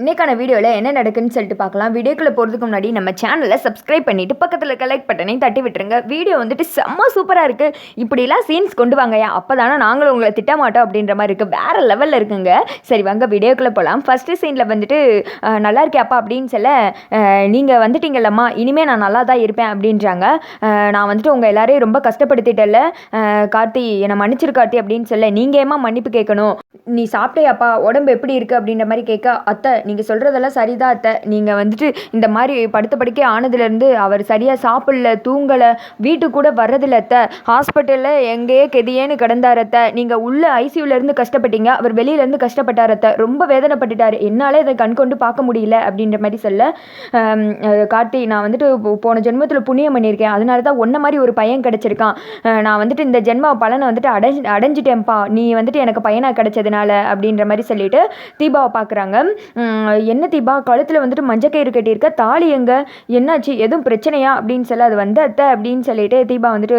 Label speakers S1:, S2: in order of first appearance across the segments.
S1: இன்னைக்கான வீடியோவில் என்ன நடக்குன்னு சொல்லிட்டு பார்க்கலாம். வீடியோக்குள்ளே போகிறதுக்கு முன்னாடி நம்ம சேனலை சப்ஸ்கிரைப் பண்ணிவிட்டு பக்கத்தில் கலெக்ட் பட்டனையும் தட்டி விட்டுருங்க. வீடியோ வந்துட்டு செம்ம சூப்பராக இருக்குது இப்படிலாம் சீன்ஸ் கொண்டு வாங்கயா அப்போ தானே நாங்களும் உங்களை திட்ட மாட்டோம் அப்படின்ற மாதிரி இருக்குது வேறு லெவலில் இருக்குங்க. சரி வாங்க வீடியோக்குள்ளே போகலாம் ஃபஸ்ட்டு சீனில் வந்துட்டு நல்லா இருக்கியாப்பா? அப்படின்னு சொல்ல நீங்கள் வந்துட்டீங்கல்லம்மா. இனிமேல் நான் நல்லா தான் இருப்பேன் அப்படின்றாங்க. நான் வந்துட்டு உங்கள் எல்லாரையும் ரொம்ப கஷ்டப்படுத்திட்டல கார்த்தி என்னை மன்னிச்சிரு கார்த்தி அப்படின்னு சொல்ல நீங்கள் ஏமா மன்னிப்பு கேட்கணும்? நீ சாப்பிட்டேயாப்பா? உடம்பு எப்படி இருக்குது அப்படின்ற மாதிரி கேட்க அத்தை நீங்கள் சொல்கிறதெல்லாம் சரிதான் அத்தை. நீங்கள் வந்துட்டு இந்த மாதிரி படுத்த படுக்கை ஆனதுலேருந்து அவர் சரியாக சாப்பிடல தூங்கலை வீட்டுக்கு கூட வர்றதில்ல அத்தை. ஹாஸ்பிட்டலில் எங்கேயே கெதியேன்னு கிடந்தார் அத்தை. நீங்கள் உள்ள ஐசியூலேருந்து கஷ்டப்பட்டீங்க. அவர் வெளியிலேருந்து கஷ்டப்பட்டார் அத்தை. ரொம்ப வேதனைப்பட்டுட்டார். என்னால் இதை கண் கொண்டு பார்க்க முடியல அப்படின்ற மாதிரி சொல்ல கார்த்தி நான் வந்துட்டு போ- போன ஜென்மத்தில் புண்ணியம் பண்ணியிருக்கேன். அதனால தான் ஒன்றை மாதிரி ஒரு பையன் கிடச்சிருக்கான். நான் வந்துட்டு இந்த ஜென்ம பலனை வந்துட்டு அடைஞ்சு அடைஞ்சிட்டேன்ப்பா. நீ வந்துட்டு எனக்கு பையனாக கிடச்சதுனால அப்படின்ற மாதிரி சொல்லிட்டு தீபாவை பார்க்குறாங்க என்ன தீபா? கழுத்தில் வந்துட்டு மஞ்சக்கயிறு கட்டியிருக்க தாலி எங்கே? என்னாச்சு? எதுவும் பிரச்சனையா? அப்படின்னு சொல்ல அது வந்து அத்தை அப்படின்னு சொல்லிட்டு தீபா வந்துட்டு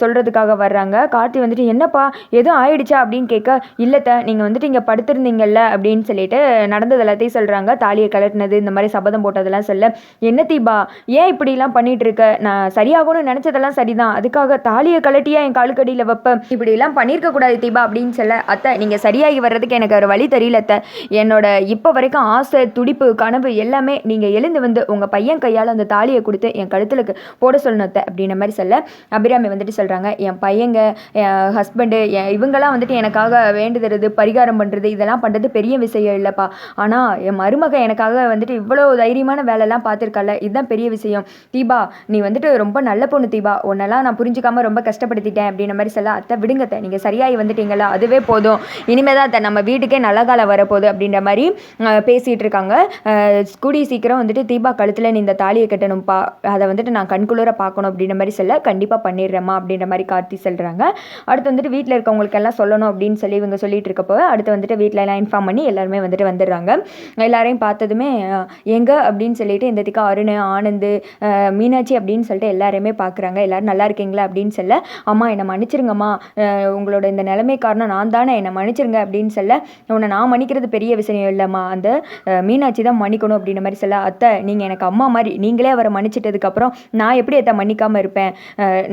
S1: சொல்கிறதுக்காக வர்றாங்க. கார்த்தி வந்துட்டு என்னப்பா? எதுவும் ஆயிடுச்சா? அப்படின்னு கேட்க இல்லத்த நீங்கள் வந்துட்டு இங்கே படுத்திருந்தீங்கல்ல? அப்படின்னு சொல்லிட்டு நடந்தது எல்லாத்தையும் சொல்கிறாங்க தாலியை கலட்டினது இந்த மாதிரி சபதம் போட்டதெல்லாம் சொல்ல என்ன தீபா? ஏன் இப்படிலாம் பண்ணிட்டு இருக்க நான் சரியாகணும்னு நினச்சதெல்லாம் சரிதான். அதுக்காக தாலியை கலட்டியா என் காலுக்கடியில் வைப்பேன் இப்படிலாம் பண்ணியிருக்க கூடாது தீபா. அப்படின்னு சொல்ல அத்தை நீங்கள் சரியாகி வர்றதுக்கு எனக்கு ஒரு வழி தெரியல அத்தை என்னோட இப்போ வரைக்கும் ஆசை துடிப்பு கனவு எல்லாமே நீங்கள் எழுந்து வந்து உங்கள் பையன் கையால் அந்த தாலியை கொடுத்து என் கழுத்தில் போட சொல்லணும் அத்தை அப்படின்ற மாதிரி சொல்ல அபிராமி வந்துட்டு சொல்கிறாங்க என் பையங்க என் ஹஸ்பண்டு என் இவங்கெல்லாம் வந்துட்டு எனக்காக வேண்டுதறது பரிகாரம் பண்ணுறது இதெல்லாம் பண்ணுறது பெரிய விஷயம் இல்லைப்பா. ஆனால் என் மருமக எனக்காக வந்துட்டு இவ்வளோ தைரியமான வேலைலாம் பார்த்துருக்கல இதுதான் பெரிய விஷயம். தீபா நீ வந்துட்டு ரொம்ப நல்ல பொண்ணு தீபா. உன்னெல்லாம் நான் புரிஞ்சுக்காமல் ரொம்ப கஷ்டப்படுத்திட்டேன் அப்படின்ற மாதிரி சொல்ல அத்தை விடுங்கத்தை நீங்கள் சரியாகி வந்துட்டீங்களா அதுவே போதும். இனிமேல் தான் அத்தை நம்ம வீட்டுக்கே நல்ல காலம் வரப்போகுது. அப்படின்ற மாதிரி பேசிகிட்டு இருக்காங்க கூடி கூடிய சீக்கிரம் வந்துட்டு தீபா கழுத்தில் நீ இந்த தாலியை கட்டணும்ப்பா அதை வந்துட்டு நான் கண்குளிர பார்க்கணும் அப்படின்ற மாதிரி சொல்ல கண்டிப்பாக பண்ணிடுறேம்மா அப்படின்ற மாதிரி கார்த்தி சொல்கிறாங்க அடுத்து வந்துட்டு வீட்டில் இருக்கவங்களுக்கு எல்லாம் சொல்லணும் அப்படின்னு சொல்லி இவங்க சொல்லிட்டு இருக்கப்போ அடுத்து வந்துட்டு வீட்டில் எல்லாம் இன்ஃபார்ம் பண்ணி எல்லாருமே வந்துட்டு வந்துடுறாங்க. எல்லாரையும் பார்த்ததுமே எங்க? அப்படின்னு சொல்லிட்டு இந்த திக்கா அருண் ஆனந்து மீனாட்சி அப்படின்னு சொல்லிட்டு எல்லாரையுமே பார்க்குறாங்க. எல்லாரும் நல்லா இருக்கீங்களா? அப்படின்னு சொல்ல அம்மா என்னை மன்னிச்சிருங்கம்மா. உங்களோட இந்த நிலைமை காரணம் நான் தானே. என்னை மன்னிச்சிருங்க அப்படின்னு சொல்ல உன்னை நான் மன்னிக்கிறது பெரிய விஷயம் இல்லைம்மா. அந்த வந்து மீனாட்சி தான் மன்னிக்கணும் அப்படின்ற மாதிரி சொல்ல அத்தை நீங்கள் எனக்கு அம்மா மாதிரி நீங்களே அவரை மன்னிச்சிட்டதுக்கப்புறம் நான் எப்படி அத்தை மன்னிக்காமல் இருப்பேன்?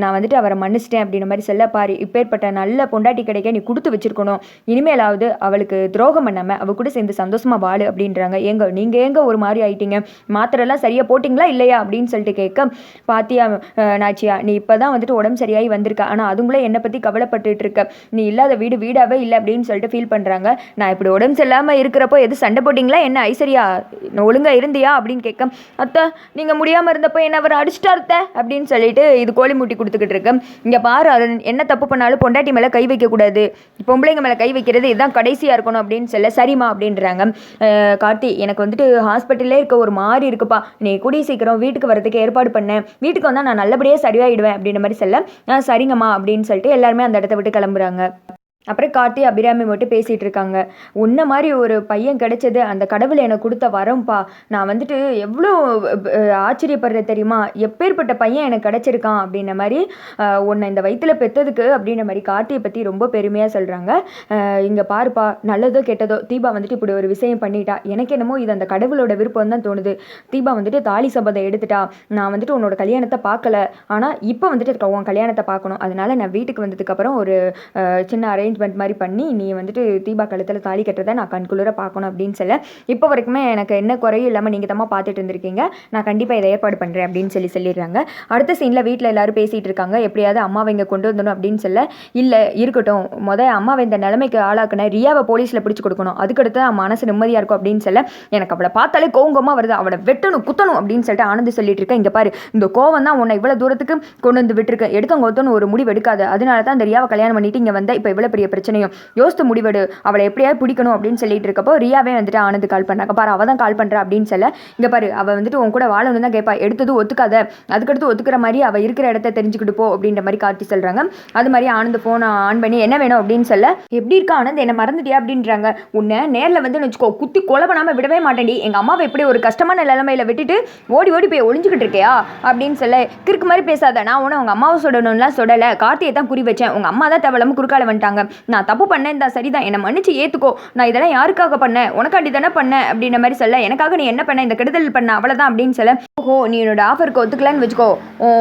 S1: நான் வந்துட்டு அவரை மன்னிச்சிட்டேன் அப்படின்ற மாதிரி சொல்ல பாரு இப்பேற்பட்ட நல்ல பொண்டாட்டி கிடைக்க நீ கொடுத்து வச்சிருக்கணும். இனிமேலாவது அவளுக்கு துரோகம் பண்ணாமல் அவள் கூட சேர்ந்து சந்தோஷமாக வாழு அப்படின்றாங்க. ஏங்க நீங்கள் ஏங்க ஒரு மாதிரி ஆயிட்டீங்க? மாத்திரைலாம் சரியாக போட்டிங்களா இல்லையா? அப்படின்னு சொல்லிட்டு கேட்க பாத்தியா நாச்சியா நீ இப்போ தான் வந்துட்டு உடம்பு சரியாகி வந்திருக்க. ஆனால் அதுங்களே என்னை பற்றி கவலைப்பட்டுட்டு இருக்க நீ இல்லாத வீடு வீடாகவே இல்லை அப்படின்னு சொல்லிட்டு ஃபீல் பண்ணுறாங்க நான் இப்படி உடம்பு சரியில்லாமல் இருக்கிறப்போ எது சண்டை போட்டிங்களா என்ன ஐஸ்வர்யா ஒழுங்காக இருந்தியா? அப்படின்னு கேட்க அத்தை நீங்கள் முடியாமல் இருந்தப்போ என்ன அவர் அடிச்சிட்டா அத்தை? அப்படின்னு சொல்லிட்டு இது கோழி முட்டி கொடுத்துக்கிட்டு இருக்கு. இங்கே பாரு அருண் என்ன தப்பு பண்ணாலும் பொண்டாட்டி மேலே கை வைக்கக்கூடாது பொம்பளைங்க மேலே கை வைக்கிறது இதுதான் கடைசியாக இருக்கணும் அப்படின்னு சொல்ல சரிம்மா அப்படின்றாங்க. அஹ் கார்த்தி எனக்கு வந்துட்டு ஹாஸ்பிட்டலே இருக்க ஒரு மாதிரி இருக்குப்பா. நீ கூடிய சீக்கிரம் வீட்டுக்கு வரதுக்கு ஏற்பாடு பண்ணேன் வீட்டுக்கு வந்தால் நான் நல்லபடியாக சரியாயிடுவேன் அப்படின்ற மாதிரி சொல்ல சரிங்கம்மா அப்படின்னு சொல்லிட்டு எல்லாருமே அந்த இடத்த விட்டு கிளம்புறாங்க. அப்புறம் கார்த்தி அபிராமி மட்டும் பேசிகிட்டு இருக்காங்க உன்ன மாதிரி ஒரு பையன் கிடைச்சது அந்த கடவுள் எனக்கு கொடுத்த வரம்பா. நான் வந்துட்டு எவ்வளோ அஹ், ஆச்சரியப்படுறேன் தெரியுமா? எப்பேற்பட்ட பையன் எனக்கு கிடைச்சிருக்கான் அப்படின்ன மாதிரி உன்னை இந்த வயிற்றில் பெத்ததுக்கு அப்படின்ற மாதிரி கார்த்தியை பற்றி ரொம்ப பெருமையாக சொல்கிறாங்க இங்கே பாருப்பா நல்லதோ கெட்டதோ தீபா வந்துட்டு இப்படி ஒரு விஷயம் பண்ணிட்டா. எனக்கு என்னமோ இது அந்த கடவுளோட விருப்பம் தான் தோணுது. தீபா வந்துட்டு தாலி சபதம் எடுத்துட்டா. நான் வந்துட்டு உன்னோட கல்யாணத்தை பார்க்கல. ஆனால் இப்போ வந்துட்டு உன் கல்யாணத்தை பார்க்கணும். அதனால நான் வீட்டுக்கு வந்ததுக்கப்புறம் ஒரு சின்ன அரேஞ்ச் அரேஞ்ச்மெண்ட் மாதிரி பண்ணி நீ வந்துட்டு தீபா கழுத்தில் தாலி கட்டுறதை நான் கண்குளிர பார்க்கணும் அப்படின்னு சொல்ல இப்போ வரைக்குமே எனக்கு என்ன குறையும் இல்லாமல் நீங்கள் தான் பார்த்துட்டு இருந்திருக்கீங்க. நான் கண்டிப்பாக இதை ஏற்பாடு பண்ணுறேன் அப்படின்னு சொல்லி சொல்லிடுறாங்க. அடுத்த சீனில் வீட்டில் எல்லாரும் பேசிகிட்டு இருக்காங்க. எப்படியாவது அம்மாவை இங்கே கொண்டு வந்துடணும் அப்படின்னு சொல்ல இல்லை இருக்கட்டும். மொதல் அம்மாவை இந்த நிலைமைக்கு ஆளாக்குன ரியாவை போலீஸில் பிடிச்சி கொடுக்கணும். அதுக்கடுத்து தான் மனசு நிம்மதியாக இருக்கும் அப்படின்னு சொல்ல எனக்கு அவளை பார்த்தாலே கோங்கமாக வருது. அவளை வெட்டணும் குத்தணும் அப்படின்னு சொல்லிட்டு ஆனந்த் சொல்லிட்டு இருக்கேன். இங்கே பாரு இந்த கோவம் தான் உன்னை இவ்வளோ தூரத்துக்கு கொண்டு வந்து விட்டுருக்கு. எடுத்தவங்க கொத்தணும் ஒரு முடிவு எடுக்காது. அதனால தான் அந்த ரியாவை கல்யாணம் பண்ணிட்டு இங்கே வந்த. இப்போ இவ்வளோ பெரிய பிரச்சனையும். யோசித்து முடிவெடு. அவளை எப்படியாவது பிடிக்கணும் அப்படின்னு சொல்லிட்டு இருக்கப்போ ரியாவே வந்துட்டு ஆனந்து கால் பண்ணாங்க. பாரு அவள் தான் கால் பண்ணுறா அப்படின்னு சொல்ல இங்கே பாரு அவள் வந்துட்டு உன் கூட வாழணும் தான் கேட்பா எடுத்தது ஒத்துக்காத. அதுக்கடுத்து ஒத்துக்கிற மாதிரி அவள் இருக்கிற இடத்த தெரிஞ்சுக்கிட்டு போ அப்படின்ற மாதிரி கார்த்தி சொல்கிறாங்க அது மாதிரி ஆனந்த் ஃபோனை ஆன் பண்ணி என்ன வேணும்? அப்படின்னு சொல்ல எப்படி இருக்கா ஆனந்த்? என்ன மறந்துட்டியா? அப்படின்றாங்க. உன்னை நேரில் வந்து வச்சுக்கோ குத்தி கொலை பண்ணாமல் விடவே மாட்டேன்டி. எங்கள் அம்மாவை எப்படி ஒரு கஷ்டமான நிலைமையில விட்டுட்டு ஓடி ஓடி போய் ஒளிஞ்சுக்கிட்டு இருக்கியா? அப்படின்னு சொல்ல கிறுக்கு மாதிரி பேசாத. நான் உன்னை உங்கள் அம்மாவை சுடணும்லாம் சுடலை. கார்த்தியை தான் குறி வச்சேன். உங்கள் அம்மா தான் தவளமும் குறுக்கால வந்துட்டாங்க. நான் தப்பு பண்ணேன் தான் சரிதான். என்னை மன்னிச்சு ஏற்றுக்கோ நான் இதெல்லாம் யாருக்காக பண்ணேன்? உனக்காண்டி தானே பண்ணேன்? அப்படின்ற மாதிரி சொல்ல எனக்காக நீ என்ன பண்ண? இந்த கெடுதல் பண்ண அவ்வளோதான் அப்படின்னு சொல்ல ஓஹோ நீ என்னோட ஆஃபருக்கு ஒத்துக்கலான்னு வச்சுக்கோ.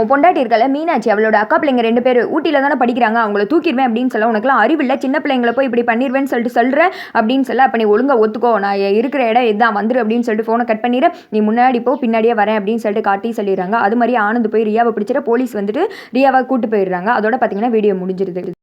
S1: பொண்டாட்டி இருக்கல மீனாட்சி அவளோட அக்கா பிள்ளைங்க ரெண்டு பேர் ஊட்டியில் தானே படிக்கிறாங்க. அவங்கள தூக்கிடுவேன் அப்படின்னு சொல்ல உனக்குலாம் அறிவில்லை சின்ன பிள்ளைங்களை போய் இப்படி பண்ணிடுவேன்னு சொல்லிட்டு சொல்கிறேன் அப்படின்னு சொல்ல அப்போ நீ ஒழுங்காக ஒத்துக்கோ. நான் இருக்கிற இடம் இதுதான் வந்துரு அப்படின்னு சொல்லிட்டு ஃபோனை கட் பண்ணிடு நீ முன்னாடி போ பின்னாடியே வரேன் அப்படின்னு சொல்லிட்டு காட்டி சொல்லிடுறாங்க. அது மாதிரி ஆனந்த் போய் ரியாவை பிடிச்சிட்டு போலீஸ் வந்துட்டு ரியாவை கூட்டு போயிடுறாங்க. அதோட பார்த்தீங்கன்னா வீடியோ முடிஞ்சிருது.